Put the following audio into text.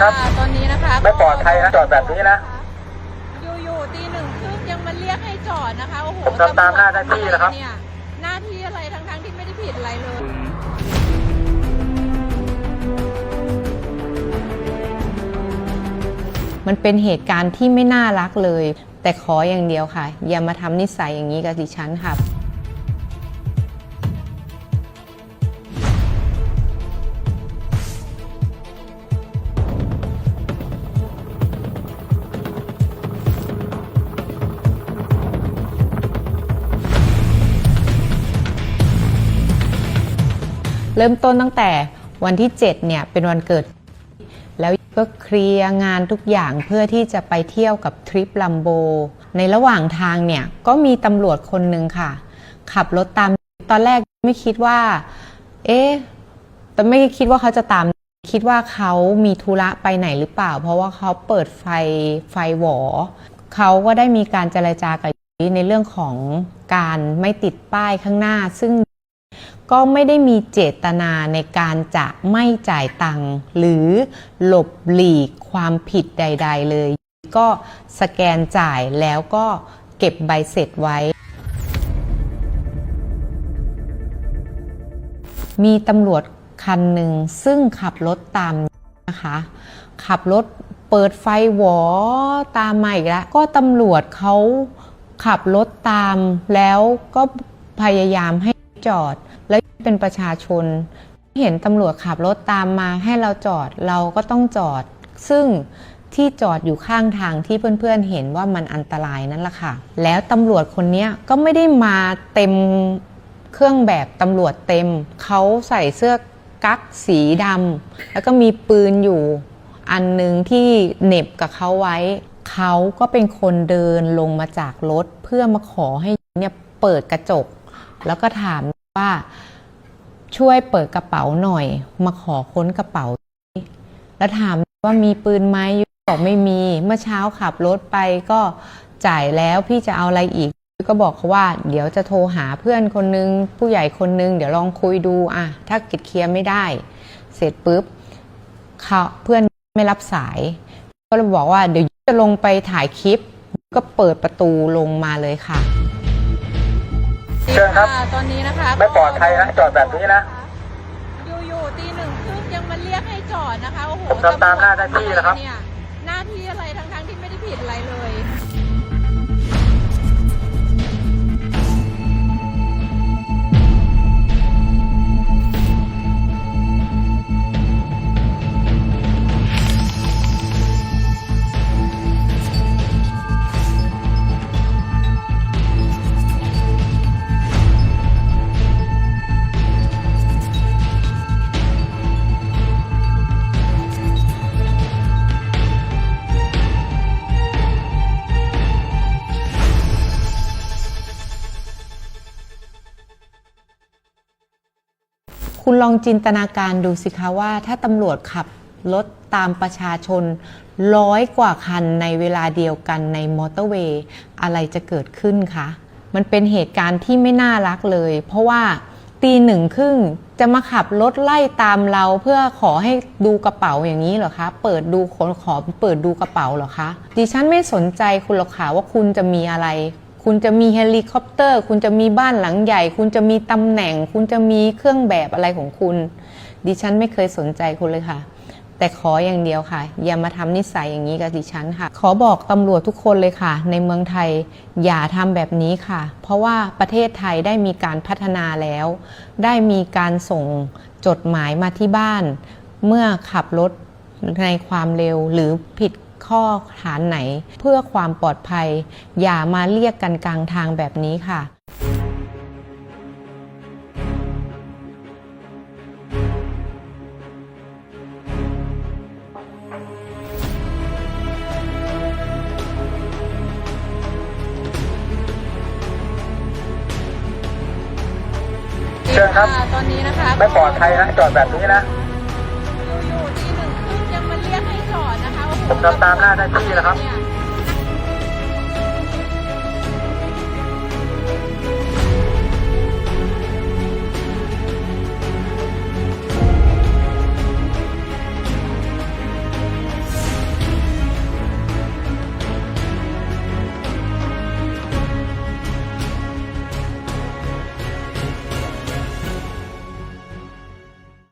ครับะตอนนี้นะคะไม่ปลอดภัยนะจอดแบบนี้นะอยู่ๆตีหนึ่งครึ่งยังมาเรียกให้จอดนะคะโอ้โหผมทำตามหน้าที่นะครับเยหน้าที่อะไรทั้งๆที่ไม่ได้ผิดอะไรเลยมันเป็นเหตุการณ์ที่ไม่น่ารักเลย แต่ขออย่างเดียวค่ะ อย่ามาทำนิสัยอย่างนี้กับดิฉันค่ะ เริ่มต้นตั้งแต่วันที่ 7 เนี่ย เป็นวันเกิด แล้วก็เคลียร์งานทุกอย่างเพื่อที่จะไปเที่ยวกับทริปลัมโบ ในระหว่างทางเนี่ย ก็มีตำรวจคนหนึ่งค่ะ ขับรถตาม ตอนแรกไม่คิดว่า เอ๊ะ แต่ไม่คิดว่าเขาจะตาม คิดว่าเขามีธุระไปไหนหรือเปล่า เพราะว่าเขาเปิดไฟไฟหวอ เขาก็ได้มีการเจรจากับในเรื่องของการไม่ติดป้ายข้างหน้า ซึ่ง ก็ไม่ได้มีเจตนาในการจะไม่จ่ายตังค์หรือหลบหลีกความผิดใด ๆ เลย ก็สแกนจ่ายแล้วก็เก็บใบเสร็จไว้ มีตำรวจคันหนึ่งซึ่งขับรถตามนะคะ ขับรถเปิดไฟหวอตามมาอีกแล้ว ก็ตำรวจเขาขับรถตามแล้วก็พยายามให้ จอด แล้วเป็นประชาชน เห็นตำรวจขับรถตามมาให้เราจอดเราก็ต้องจอด ซึ่งที่จอดอยู่ข้างทางที่เพื่อนๆเห็นว่ามันอันตรายนั่นแหละค่ะ แล้วตำรวจคนนี้ก็ไม่ได้มาเต็มเครื่องแบบตำรวจเต็ม เขาใส่เสื้อกั๊กสีดำแล้วก็มีปืนอยู่อันหนึ่งที่เหน็บกับเขาไว้ เขาก็เป็นคนเดินลงมาจากรถ เพื่อมาขอให้เนี่ยเปิดกระจก แล้วก็ถาม ว่าช่วยเปิดกระเป๋าหน่อย มาขอค้นกระเป๋า แล้วถามว่ามีปืนไหมบอกไม่มี เมื่อเช้าขับรถไปก็จ่ายแล้วพี่จะเอาอะไรอีกก็บอกเขาว่า เดี๋ยวจะโทรหาเพื่อนคนนึง ผู้ใหญ่คนนึง เดี๋ยวลองคุยดูอะถ้ากิดเคลียร์ไม่ได้ เสร็จปุ๊บเขาเพื่อนไม่รับสาย ก็เลยบอกว่าเดี๋ยวจะลงไปถ่ายคลิป ก็เปิดประตูลงมาเลยค่ะ เชิญครับ ตอนนี้นะคะไม่ปลอดภัยนะจอดแบบนี้นะอยู่ๆตีหนึ่งครึ่งยังมาเรียกให้จอดนะคะโอ้โหผมทำตามหน้าที่นะครับเยหน้าที่อะไรทั้งๆที่ไม่ได้ผิดอะไรเลย คุณลองจินตนาการดูสิคะว่า ถ้าตำรวจขับรถตามประชาชนร้อยกว่าคันในเวลาเดียวกันในมอเตอร์เวย์อะไรจะเกิดขึ้นคะ มันเป็นเหตุการณ์ที่ไม่น่ารักเลย เพราะว่าตีหนึ่งครึ่งจะมาขับรถไล่ตามเราเพื่อขอให้ดูกระเป๋าอย่างนี้เหรอคะ เปิดดูขอขอเปิดดูกระเป๋าเหรอคะ ดิฉันไม่สนใจคุณหรอกค่ะว่าคุณจะมีอะไร คุณจะมีเฮลิคอปเตอร์ คุณจะมีบ้านหลังใหญ่ คุณจะมีตำแหน่ง คุณจะมีเครื่องแบบอะไรของคุณ ดิฉันไม่เคยสนใจคุณเลยค่ะ แต่ขออย่างเดียวค่ะ อย่ามาทำนิสัยอย่างนี้กับดิฉันค่ะ ขอบอกตำรวจทุกคนเลยค่ะ ในเมืองไทยอย่าทำแบบนี้ค่ะ เพราะว่าประเทศไทยได้มีการพัฒนาแล้ว ได้มีการส่งจดหมายมาที่บ้าน เมื่อขับรถในความเร็วหรือผิด ข้อฐานไหน เพื่อความปลอดภัย อย่ามาเรียกกันกลางทางแบบนี้ค่ะเชิญครับ ตอนนี้นะคะ ไม่ปลอดภัยนะจอดแบบนี้นะ อยู่ๆ ผมทำตามหน้าที่นะครับ